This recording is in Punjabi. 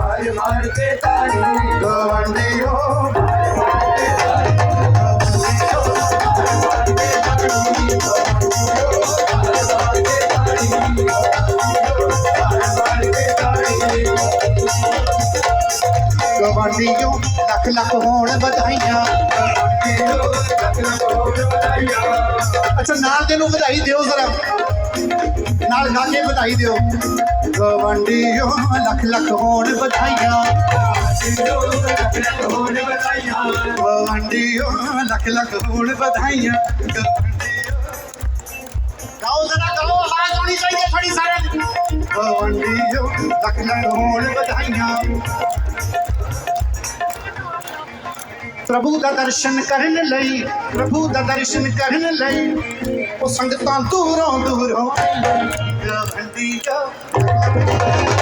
ਮਾਰ ਲੱਖ ਲੱਖ ਹੋਣ ਵਧਾਈਆਂ ਅੱਛਾ ਨਾਲ ਦੇ ਨੂੰ ਵਧਾਈ ਦਿਓ ਜ਼ਰਾ। ਨਾਲ ਗਾ ਕੇ ਵਧਾਈ ਦਿਓ। ਗਵੰਡੀਓ, ਲੱਖ ਲੱਖ ਹੋਣ ਵਧਾਈਆਂ। ਗਵੰਡੀਓ, ਲੱਖ ਲੱਖ ਹੋਣ ਵਧਾਈਆਂ। ਗਾਓ ਜ਼ਰਾ ਗਾਓ, ਆਵਾਜ਼ ਆਉਣੀ ਚਾਹੀਦੀ ਥੋੜੀ ਸਾਰਿਆਂ ਗਵੰਡੀਓ, ਲੱਖ ਲੱਖ ਹੋਣ ਵਧਾਈਆਂ। ਪ੍ਰਭੂ ਦਾ ਦਰਸ਼ਨ ਕਰਨ ਲਈ, ਪ੍ਰਭੂ ਦਾ ਦਰਸ਼ਨ ਕਰਨ ਲਈ, ਉਹ ਸੰਗਤਾਂ ਦੂਰੋਂ ਦੂਰੋਂ You.